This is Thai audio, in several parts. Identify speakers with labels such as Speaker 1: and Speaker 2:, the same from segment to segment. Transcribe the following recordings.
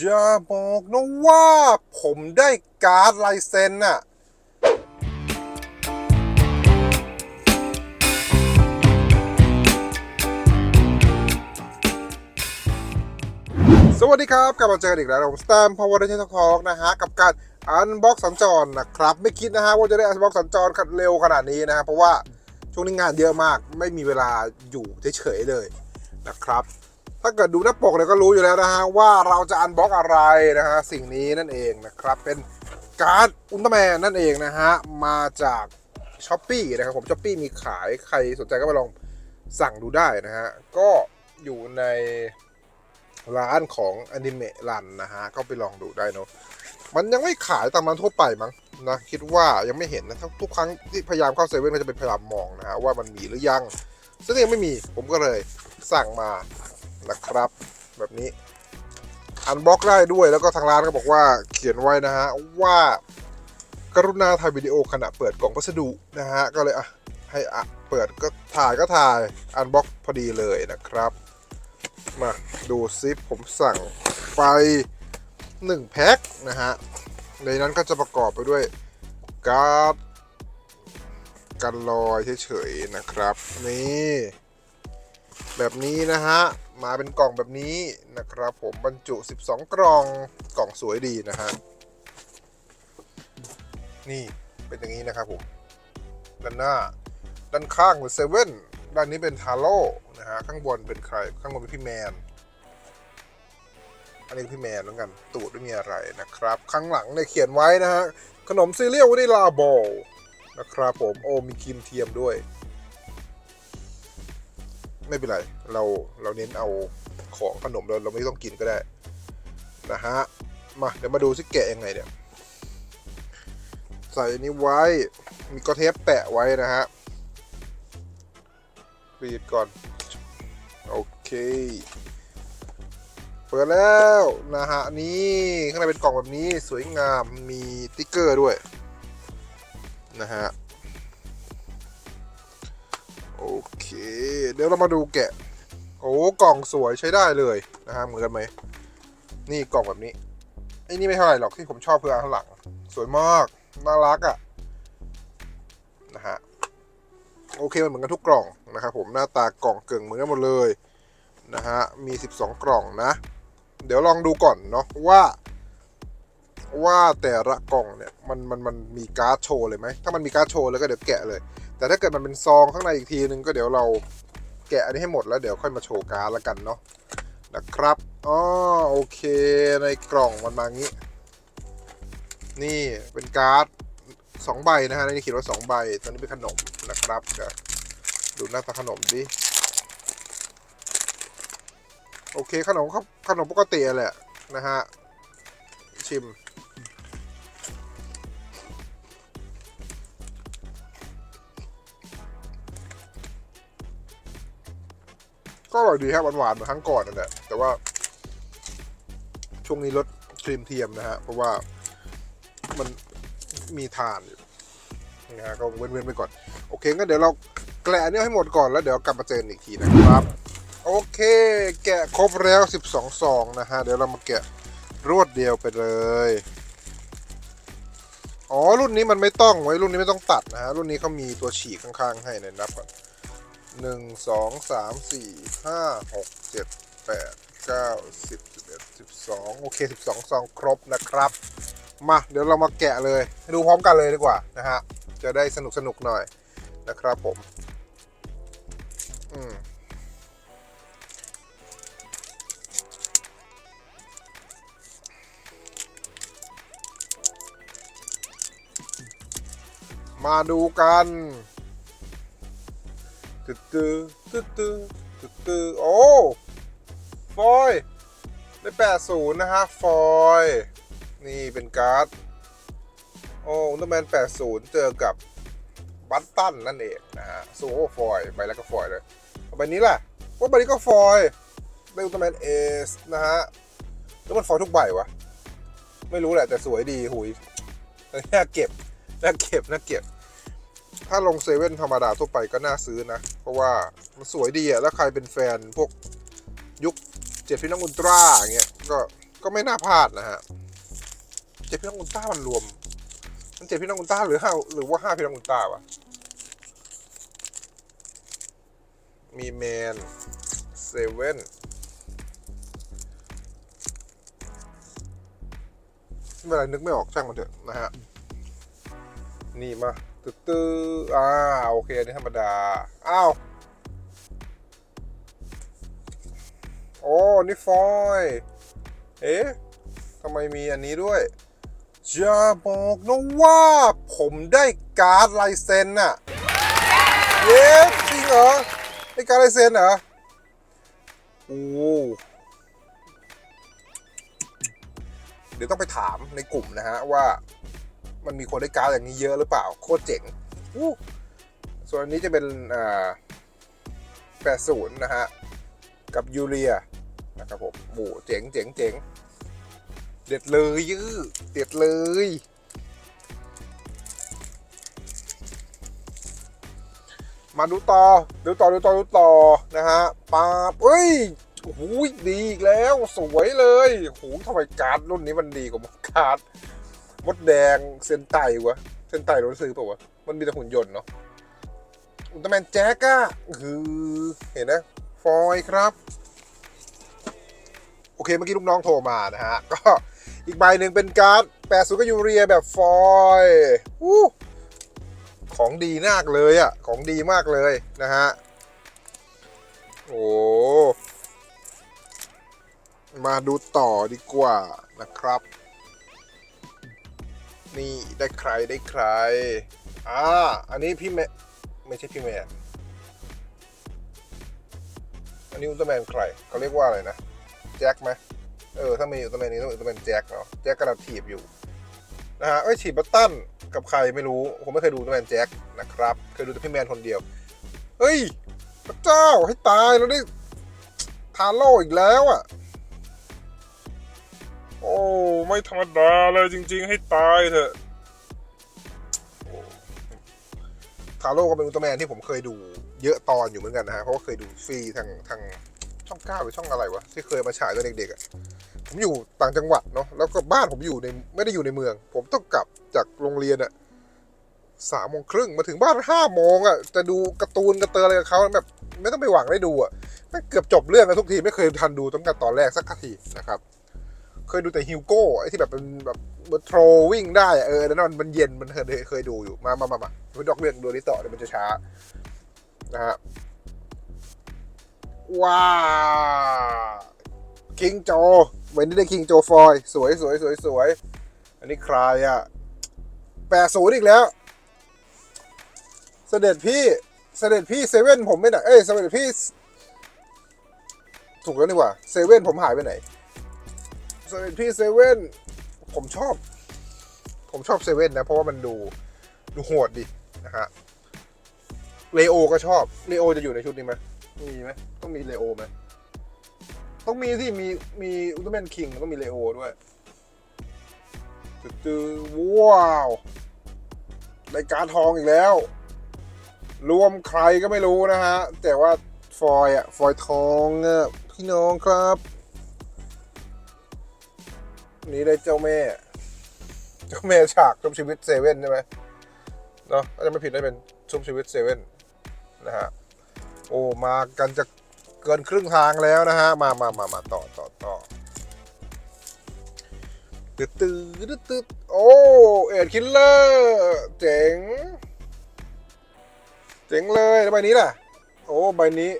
Speaker 1: จะบอกนะว่าผมได้การ์ดลายเซ็นน่ะสวัสดีครับกลับมาเจอกันอีกแล้วผมสแตมพาวเวอร์เดนทอกนะฮะ กับการอันบ็อกสัญจรนะครับ ไม่คิดนะฮะว่าจะได้อันบ็อกสัญจรเร็วขนาดนี้นะฮะเพราะว่าช่วงนี้งานเยอะมากไม่มีเวลาอยู่เฉยๆเลยนะครับ ถ้าเกิดดูหน้าปกเนี่ยก็รู้อยู่แล้วนะฮะว่าเราจะอันบล็อกอะไรนะฮะสิ่งนี้นั่นเองนะครับ เป็นการ์ดอุลตร้าแมนนั่นเองนะฮะมาจากช้อปปี้นะครับผมช้อปปี้มีขายใครสนใจก็ไปลองสั่งดูได้นะฮะก็อยู่ในร้านของอนิเมะรันนะฮะก็ไปลองดูได้เนาะมันยังไม่ขายตามร้านทั่วไปมั้งนะคิดว่ายังไม่เห็นนะทุกครั้งที่พยายามเข้าเซเว่นก็จะเป็นพยายามมองนะฮะว่ามันมีหรือยังซึ่งยังไม่มีผมก็เลยสั่งมา นะครับ แบบนี้อันบล็อกได้ด้วยแล้วก็ทางร้านก็บอกว่าเขียนไว้นะฮะว่ากรุณาถ่ายวิดีโอขณะเปิดกล่องพัสดุนะฮะก็เลยอะให้อะเปิดก็ถ่ายก็ถ่ายอันบล็อกพอดีเลยนะครับ มาดูซิผมสั่งไป1แพ็คนะฮะในนั้นก็จะประกอบไปด้วยการ์ดกันลอยเฉยๆนะครับ นี่ แบบนี้นะฮะ มาเป็นกล่องแบบนี้นะครับผมบรรจุ 12 กล่องกล่องสวยดีนะฮะนี่เป็นอย่างนี้นะครับผมด้านหน้า ด้านข้างเป็นเซเว่นด้านนี้เป็นทาโร่นะฮะข้างบนเป็นใครข้างบนเป็นพี่แมน อันนี้พี่แมนเหมือนกันตูดไม่มีอะไรนะครับ ข้างหลังเนี่ยเขียนไว้นะฮะขนมซีเรียลวานิลาโบลนะครับผมโอ้มีครีมเทียมด้วย ไม่เป็นไร เราเราเน้นเอาของขนมเราเราไม่ต้องกินก็ได้นะฮะมาเดี๋ยวมาดูสิแกะยังไงเนี่ยใส่นี้ไว้ มีกระเทปแปะไว้นะฮะปิดก่อน โอเค เปิดแล้วนะฮะนี่ข้างในเป็นกล่องแบบนี้สวยงามมีติ๊กเกอร์ด้วยนะฮะ โอ เคเดี๋ยวเรามาดูแกะ โอ้กล่องสวยใช้ได้เลยนะฮะเหมือนกันไหม นี่กล่องแบบนี้ไอ้นี่ไม่เท่าไหร่หรอกที่ผมชอบเพื่อข้างหลัง สวยมากน่ารักอะ่ะนะฮะโอเคมันเหมือนกันทุกกล่องนะครับผมหน้าตากล่องเกิงเหมือนกันหมดเลยนะฮะมี 12 กล่องนะ เดี๋ยวลองดูก่อนเนาะว่า ว่าแต่ละกล่องเนี่ยมันมันมันมีการ์ดโชว์เลยไหมถ้ามันมีการ์ดโชว์เลยก็เดี๋ยวแกะเลย แต่ถ้าเกิดมันเป็นซองข้างในอีกทีนึงก็เดี๋ยวเราแกะอันนี้ให้หมดแล้วเดี๋ยวค่อยมาโชว์การ์ดละกันเนาะนะครับอ๋อโอเคในกล่องมันมางี้ นี่เป็นการ์ดสองใบนะฮะในนี้เขียนว่าสองใบตอนนี้เป็นขนมนะครับเดี๋ยวดูหน้าตาขนมดิโอเคขนมครับขนมปกติแหละนะฮะชิม ก็อร่อยดีครับหวานๆเหมือนครั้งก่อนนั่นแหละแต่ว่า ช่วงนี้ลดครีมเทียมนะฮะ เพราะว่ามันมีทานอยู่นะฮะก็เว้นๆไปก่อน โอเคงั้นเดี๋ยวเราแกะอันนี้ให้หมดก่อนแล้วเดี๋ยวกลับมาเจอกันอีกทีนะครับ โอเค แกะครบแล้ว 12ซองนะฮะ เดี๋ยวเรามาแกะรวดเดียวไปเลยอ๋อรุ่นนี้มันไม่ต้องไว้รุ่นนี้ไม่ต้องตัดนะฮะรุ่นนี้เขามีตัวฉีกข้างๆให้ในนับก่อน หนึ่งสองสามสี่ห้าหกเจ็ดแปดเก้าสิบสิบเอ็ดสิบสองโอเคสิบสองซองครบนะครับ มาเดี๋ยวเรามาแกะเลยดูพร้อมกันเลยดีกว่านะฮะ จะได้สนุกสนุกหน่อยนะครับผม อืมมาดูกัน ตึ๊ดตึ๊ดตึ๊ดตึ๊ดตึ๊ดตึ๊ดโอ้ฟอยล์ได้แปดศูนย์นะฮะ ฟอยล์นี่เป็นการ์ด โอ้อุลตร้าแมนแปดศูนย์เจอกับบัตตันนั่นเองนะฮะซูโอฟอยล์ใบแล้วก็ฟอยล์เลยใบนี้แหละว่าใบนี้ก็ฟอยล์ได้อุลตร้าแมนเอสนะฮะแล้วมันฟอยล์ทุกใบวะ ไม่รู้แหละแต่สวยดีหุยน่าเก็บน่าเก็บน่าเก็บ ถ้าลงเซเว่นธรรมดาทั่วไปก็น่าซื้อนะ เพราะว่ามันสวยดีอะแล้วใครเป็นแฟนพวกยุคเจ็ดพี่น้องอุลตร้าอย่างเงี้ยก็ก็ไม่น่าพลาดนะฮะเจ็ดพี่น้องอุลตร้ามันรวม มันเจ็ดพี่น้องอุลตร้าหรือห้าหรือว่าห้าพี่น้องอุลตร้าวะมีแมนเซเว่นเมื่อไรนึกไม่ออกช่างมันเถอะนะฮะ นี่มา ตื้อตื้ออ่าโอเคอันนี่ธรรมดา อ้าว โอ้ นี่ฟอย เอ๊ะทำไมมีอันนี้ด้วยจะบอกนะว่า ผมได้การ์ดลายเซ็นน่ะ เย้จริงเหรอ ได้การ์ดลายเซ็นเหรอ โอ้เดี๋ยวต้องไปถามในกลุ่มนะฮะว่า มันมีคนได้การ์ดอย่างนี้เยอะหรือเปล่า โคตรเจ๋งส่วนอันนี้จะเป็นอ่า80นะฮะ กับยูเรียนะครับผมโอ้เจ๋งเจ๋งเจ๋งเด็ดเลยยื้อเด็ดเลยมาดูต่อ ดูต่อ ดูต่อ ดูต่อ นะฮะปาบเอ้ยโอ้โหดีอีกแล้ว สวยเลยโอ้โหทำไมการ์ดรุ่นนี้มันดีกว่าการ์ด มดแดงเซนไตวะเซนไตโดนซื้อเปล่าวะ มันมีแต่หุ่นยนต์เนาะอุลตร้าแมนแจ็คอะคือเห็นนะ ฟอยครับ โอเคเมื่อกี้ลูกน้องโทรมานะฮะ ก็อีกใบหนึ่งเป็นการ์ดแปดศูนย์ก็ยูเรียแบบฟอยอู้ของดีมากเลยอะของดีมากเลยนะฮะ โอ้มาดูต่อดีกว่านะครับ นี่ได้ใครได้ใคร อ่า อันนี้พี่แมไม่ใช่พี่แมน อันนี้อุลตร้าแมนใครเขาเรียกว่าอะไรนะ แจ็คไหมเออ ถ้ามีอุลตร้าแมนนี้ต้องอุลตร้าแมนแจ็คเนาะ แจ็คกำลังถีบอยู่ นะฮะ เอ้ยฉีดบัตตันกับใครไม่รู้ ผมไม่เคยดูอุลตร้าแมนแจ็คนะครับ เคยดูแต่พี่แมนคนเดียว เฮ้ย พระเจ้าให้ตายเราได้ทาโร่อีกแล้วอะ โอ้ ไม่ธรรมดาเลยจริง ๆ ให้ตายเถอะโอ้ทาโร่ก็เป็นอุลตร้าแมนที่ผมเคยดูเยอะตอนอยู่เหมือนกันนะฮะเพราะว่าเคยดูฟรีทางทางช่องเก้าหรือช่องอะไรวะที่เคยมาฉายตอนเด็กๆอะ่ะผมอยู่ต่างจังหวัดเนาะแล้วก็บ้านผมอยู่ในไม่ได้อยู่ในเมือง ผมต้องกลับจากโรงเรียนอะสามโมงครึ่งมาถึงบ้านห้าโมงอะ่ะจะดูการ์ตูนกร์เตออะไรกับเขาแบบไม่ต้องไปหวังได้ดูอะ่ะม่งเกือบจบเรื่องกันทุกทีไม่เคยทันดูตั้งแต่ตอนแรกสักทีนะครับ เคยดูแต่ฮิวโก้ไอ้ที่แบบเป็นแบบโทรวิ่งได้อะเออนั่นมันมันเย็นมันเคยเคยดูอยู่มามามามาไปดอกเรื่องดูนี้ต่อเดี๋ยวมันจะช้านะฮะว้าคิงโจวันนี้ได้คิงโจฟอยสวยสวยสวยสวยอันนี้ใครอะแปดศูนย์อีกแล้ว เสด็จพี่ เสด็จพี่เซเว่นผมไม่ไหนเอ้ยเสด็จพี่ ถูกแล้วนี่ว่าเซเว่นผมหายไปไหน เซเว่นพี่เซเว่นผมชอบ ผมชอบเซเว่นนะ เพราะว่ามันดูดูโหดดินะฮะเลโอก็ชอบเลโอจะอยู่ในชุดนี้ไหมมีไหมต้องมีเลโอไหมต้องมีที่มีมีอุลตร้าแมนคิงต้องมีเลโอด้วยตือว้าวรายการทองอีกแล้ว รวมใครก็ไม่รู้นะฮะ แต่ว่าฟอยอะฟอยทองอะพี่น้องครับ นี้ได้เจ้าแม่ เจ้าแม่ฉากชุบชีวิตเซเว่นใช่ไหมเนาะถ้าจะไม่ผิดได้เป็นชุบชีวิตเซเว่นนะฮะโอ้มากันจะเกินครึ่งทางแล้วนะฮะ มามามามาต่อต่อต่อตืดตืดตืดโอ้เอ็ดคิลเลอร์เจ๋ง เจ๋งเลยใบนี้ล่ะ โอ้ใบนี้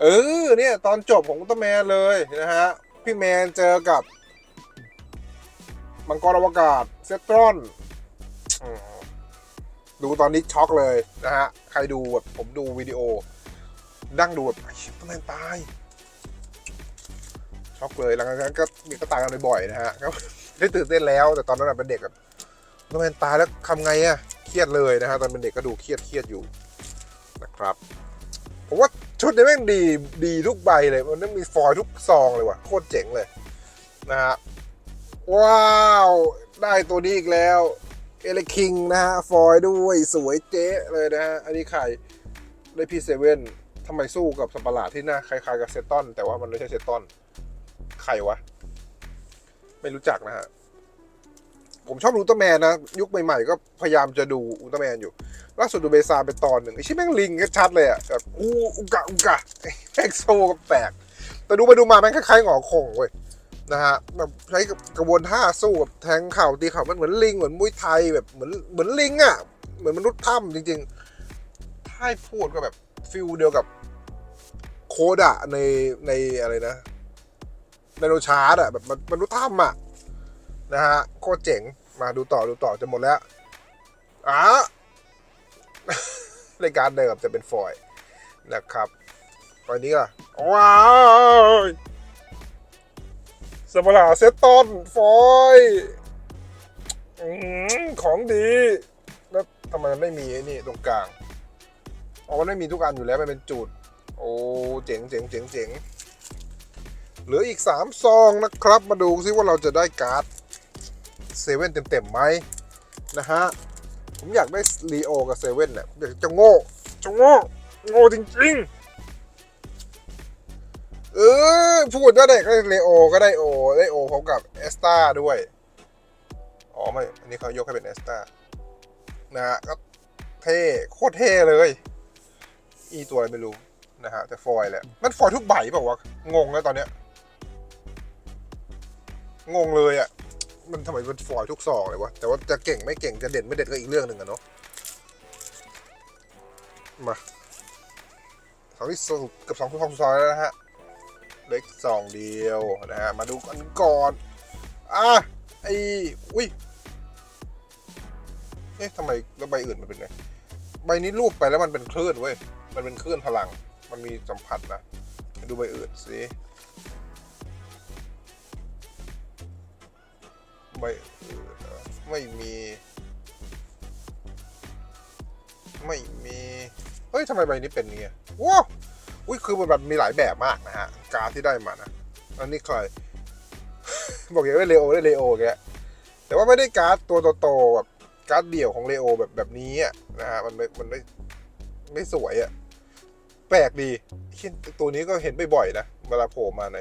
Speaker 1: เออเนี่ย ตอนจบของอุลตร้าแมนเลยนะฮะ พี่แมนเจอกับ มังกรอวกาศเซตรอนดูตอนนี้ช็อกเลยนะฮะ ใครดูแบบผมดูวิดีโอ นั่งดูแบบไอ้ต้นแมนตาย ช็อกเลยหลังจากนั้นก็มีก็ตายกันบ่อยๆนะฮะก็ได้ตื่นเต้นแล้ว แต่ตอนนั้นเป็นเด็กแบบต้นแมนตายแล้วทำไงอะเครียดเลยนะฮะตอนเป็นเด็กก็ดูเครียดเครียดอยู่นะครับผมว่าชุดนี้แม่งดีดีทุกใบเลย มันต้องมีฟอยทุกซองเลยว่ะโคตรเจ๋งเลยนะฮะ ว้าว ได้ตัวนี้อีกแล้ว เอเลคิงนะฮะ ฟอยด้วยสวยเจ๊เลยนะฮะ อันนี้ใครได้พีเซเว่นทำไมสู้กับสัตว์ปะหลาดที่หน้าคล้ายๆกับเซตตอน แต่ว่ามันไม่ใช่เซตตอน ใครวะ ไม่รู้จักนะฮะ ผมชอบอุลตร้าแมนนะ ยุคใหม่ๆ ก็พยายามจะดูอุลตร้าแมนอยู่ล่าสุดดูเบซาเป็นตอนหนึ่งไอ้ชิแม่งลิงก็ชัดเลยอะแบบอูอุกะอุกะแอ็กโซก็แตกแต่ดูไปดูมาแม่งคล้ายๆหงอคงเว้ย นะฮะแบบใช้กระบวนท่าสู้กับแทงเข่าตีเข่ามันเหมือนลิงเหมือนมุ้ยไทยแบบเหมือนเหมือนลิงอะเหมือนมนุษย์ถ้ำจริงๆถ้าให้พูดก็แบบฟิลเดียวกับโคดะในในอะไรนะในโนชาร์ดอะแบบมันมนุษย์ถ้ำอะนะฮะโคตรเจ๋งมาดูต่อดูต่อจะหมดแล้วอะรายการเดิมจะเป็นฟอยนะครับตอนนี้ล่ะว้าว สมราเซตตอนฟอยอของดี แล้วทำไมมันไม่มีไอ้นี่ตรงกลางอ๋อมันไม่มีทุกอันอยู่แล้วมันเป็นจุด โอ้ เจ๋งเจ๋งเจ๋งเจ๋งเหลืออีก 3 ซองนะครับ มาดูซิว่าเราจะได้การ์ดเซเว่นเต็มๆไหมนะฮะ ผมอยากได้ลีโอกับเซเว่นเนี่ยอยากจะโง่ จะโง่ โง่จริงๆ เออ พูดได้ได้ก็เลโอก็ได้โอได้โอพร้อมกับเอสตาด้วย อ๋อไม่อันนี้เขายกให้เป็นเอสตานะฮะก็เท่โคตรเท่เลย อีตัวอะไรไม่รู้นะฮะแต่ฟอยแหละมันฟอยทุกใบเปล่าวะ งงแล้วตอนเนี้ย งงเลยอะ่ะ มันทำไมมันฟอยทุกซองเลยวะ แต่ว่าจะเก่งไม่เก่งจะเด่นไม่เด่นก็อีกเรื่องหนึ่งอะเนาะมาสองที่สองกับสองทุกสองซอยแล้วนะฮะ เล็กสองเดียวนะฮะมาดูกันก่อนอะไอ้อุ้ยเอ๊ะทำไมแล้วใบอื่นมันเป็นไงใบนี้รูปไปแล้วมันเป็นคลื่นเว้ยมันเป็นคลื่นพลัง มันมีสัมผัสนะดูใบอื่นสิใบอื่นไม่มี ไม่มีเฮ้ยทำไมใบนี้เป็นอย่างเงี้ยว้า อุ้ยคือมันแบบมีหลายแบบมากนะฮะ การที่ได้มานะ อันนี้ใครบอกอย่างได้เลโอได้เลโอแกแต่ว่าไม่ได้การ์ดตัวโตๆแบบการ์ดเดี่ยวของเลโอแบบแบบนี้นะฮะมันไม่มันไม่ไม่สวยอะแปลกดีเหี้ยตัวนี้ก็เห็นบ่อยๆนะเวลาโผล่มาใน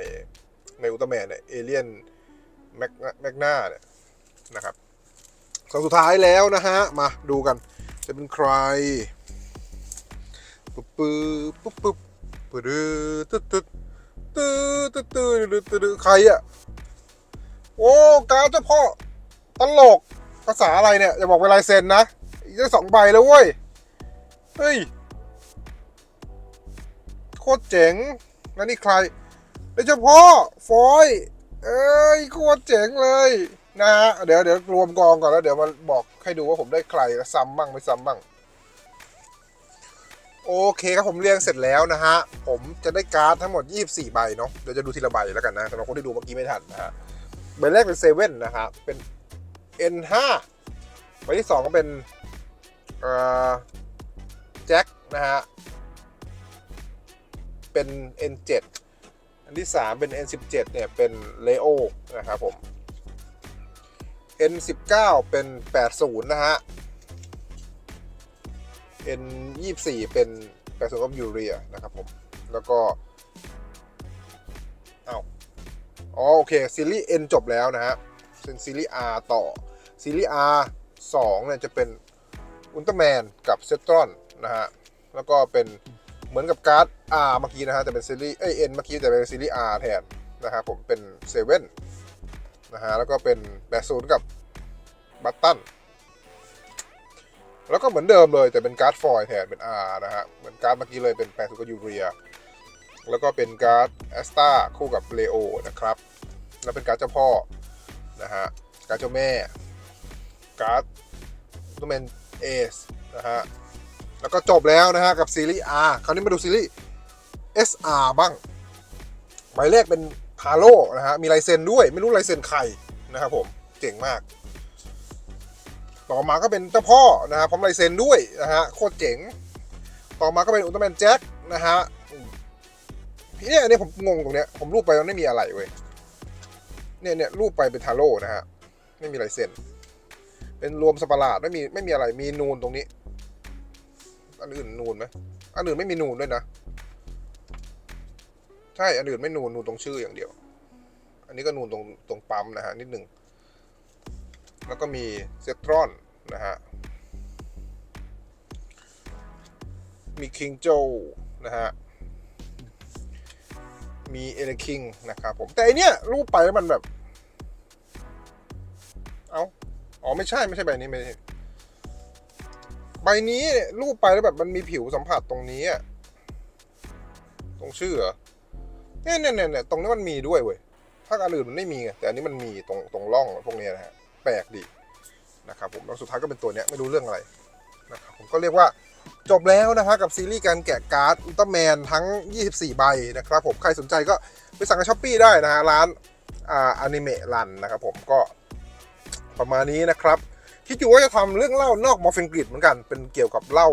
Speaker 1: ในอุลตร้าแมนเนี่ยเอเลียนแมกแมกนาเนี่ยนะครับสองสุดท้ายแล้วนะฮะ มาดูกัน จะเป็นใคร ปุ๊บปุ๊บปุ๊บปุ๊บ ปืดตึ๊ดตึ๊ดตึ๊ดตึ๊ดตึ๊ดตึ๊ดใครอะ โอ้กาเจ้าพ่อตลกภาษาอะไรเนี่ยอย่าบอกเป็นลายเซ็นนะอีกได้สองใบแล้วเว้ย เฮ้ย โคตรเจ๋ง แล้วนี่ใครแล้เจ้าพ่อฟอย เอ้ยโคตรเจ๋งเลยนะเดี๋ยวเดี๋ยวรวมกองก่อนแล้วเดี๋ยวมาบอกให้ดูว่าผมได้ใครซ้ำบ้างไม่ซ้ำบ้าง โอเคครับผมเรียงเสร็จแล้วนะฮะ ผมจะได้การ์ดทั้งหมด 24 ใบเนาะเดี๋ยวจะดูทีละใบแล้วกันนะสำหรับคนที่ดูเมื่อกี้ไม่ทันนะฮะใบแรกเป็นเซเว่นนะฮะเป็น N5 ใบที่ 2 ก็เป็นเอ่อแจ็คนะฮะเป็น N7 อันที่ 3 เป็น N17 เนี่ยเป็นเลโอนะครับผม N19 เป็น 80 นะฮะ N 24 เป็นแปรส่วนกับยูเรียนะครับผม แล้วก็เอาวอ๋อโอเคซีรีส์ N จบแล้วนะฮะเป็นซีรีส์ R ต่อซีรีส์ R 2เนี่ยจะเป็นอุลตร้าแมนกับเซตรอนนะฮะ แล้วก็เป็นเหมือนกับการ์ด R เมื่อกี้นะฮะแต่เป็นซีรีส์เอ้ย N เมื่อกี้แต่เป็นซีรีส์ R แทนนะครับผมเป็นเซเว่นนะฮะแล้วก็เป็นแปรศูนย์กับบัตตัน แล้วก็เหมือนเดิมเลยแต่เป็นการ์ดฟอยแทนเป็น R นะฮะ เหมือนการ์ดเมื่อกี้เลยเป็นแปรสุกยูเรีย แล้วก็เป็นการ์ดแอสตาคู่กับเลโอนะครับ แล้วเป็นการ์ดเจ้าพ่อนะฮะ การ์ดเจ้าแม่ การ์ดตัวแมนเอสนะฮะ แล้วก็จบแล้วนะฮะกับซีรีส์ R คราวนี้มาดูซีรีส์ SR บ้างหมายเลขเป็นฮาโลนะฮะ มีลายเซ็นด้วย ไม่รู้ลายเซ็นใครนะครับผม เจ๋งมาก ต่อมาก็เป็นเจ้าพ่อนะฮะพร้อมลายเซ็นด้วยนะฮะโคตรเจ๋ง ต่อมาก็เป็นอุลตร้าแมนแจ็คนะฮะเนี่ยอันนี้ผมงงตรงเนี้ยผมรูปไปมันไม่มีอะไรเว้ยเนี่ยเนี่ยรูปไปเป็นทาโร่นะฮะไม่มีลายเซ็นเป็นรวมสปาร์ลาดไม่มีไม่มีอะไรมีนูนตรงนี้ อันอื่นนูนไหมอันอื่นไม่มีนูนด้วยนะใช่อันอื่นไม่นูนนูนตรงชื่ออย่างเดียว อันนี้ก็นูนตรงตรงปั๊มนะฮะนิดหนึ่ง แล้วก็มีเซตรอนนะฮะ มีคิงโจนะฮะ มีเอเลคิงนะครับผม แต่อันเนี้ยรูปไปแล้วมันแบบ เอาอ๋อไม่ใช่ไม่ใช่ใบนี้ไม่ใช่ใบนี้เนี่ยรูปไปแล้วแบบมันมีผิวสัมผัสตรงนี้อะตรงชื่อเหรอเนี่ยเนี่ยเนี่ยตรงนี้มันมีด้วยเว้ยถ้าอันอื่นมันไม่มีไงแต่อันนี้มันมีตรงตรงร่องพวกนี้นะฮะ แปลกดีนะครับผมแล้วสุดท้ายก็เป็นตัวเนี้ยไม่รู้เรื่องอะไรนะครับผมก็เรียกว่าจบแล้วนะฮะกับซีรีส์การแกะการ์ดอุลตร้าแมนทั้ง 24 ใบนะครับผมใครสนใจก็ไปสั่งในช้อปปีได้นะฮะร้านอ่าอนิเมะรันนะครับผมก็ประมาณนี้นะครับคิดอยู่ว่าจะทำเรื่องเล่านอกมอร์ฟินกริดเหมือนกันเป็นเกี่ยวกับเล่า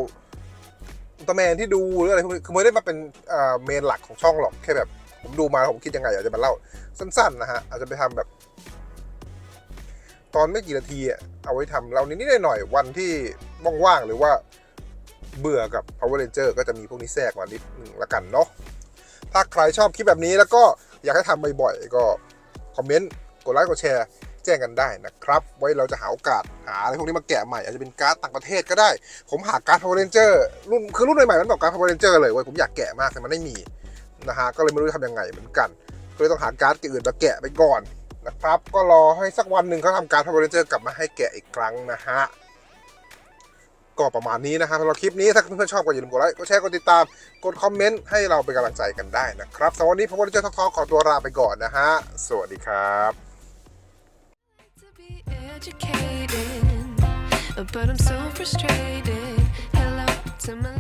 Speaker 1: อุลตร้าแมนที่ดูหรืออะไรพวกนี้คือไม่ได้มาเป็นอ่าเมนหลักของช่องหรอกแค่แบบ ผมดูมาผมคิดยังไงอยากจะมาเล่าสั้นๆนะฮะอาจจะไปทำแบบ ตอนไม่กี่นาทีอะเอาไว้ทำเรานิดๆหน่อยๆวันที่ว่างๆหรือว่าเบื่อกับ Power Ranger ก็จะมีพวกนี้แทรกมานิดหนึ่งละกันเนาะถ้าใครชอบคลิปแบบนี้แล้วก็อยากให้ทำบ่อยๆก็คอมเมนต์กดไลค์กดแชร์แจ้งกันได้นะครับ ไว้เราจะหาโอกาสหาอะไรพวกนี้มาแกะใหม่ อาจจะเป็นการ์ดต่างประเทศก็ได้ ผมหาการ์ด Power Ranger รุ่นคือรุ่นใหม่ๆมันแบบการ์ด Power Ranger เลยเว้ยผมอยากแกะมากแต่มันไม่มีนะฮะก็เลยไม่รู้จะทำยังไงเหมือนกันก็เลยต้องหาการ์ดอื่นมาแกะไปก่อน นะครับ ก็รอให้สักวันหนึ่งเขาทำการ์ด Power Ranger กลับมาให้แกะอีกครั้งนะฮะก็ประมาณนี้นะฮะสำหรับคลิปนี้ถ้าเพื่อนๆชอบก็อย่าลืมกดไลค์กดแชร์กดติดตามกดคอมเมนต์ให้เราเป็นกำลังใจกันได้นะครับสำหรับวันนี้ Power Ranger Talk Talk ขอตัวลาไปก่อนนะฮะสวัสดีครับ
Speaker 2: but I'm so frustrated. Hello to my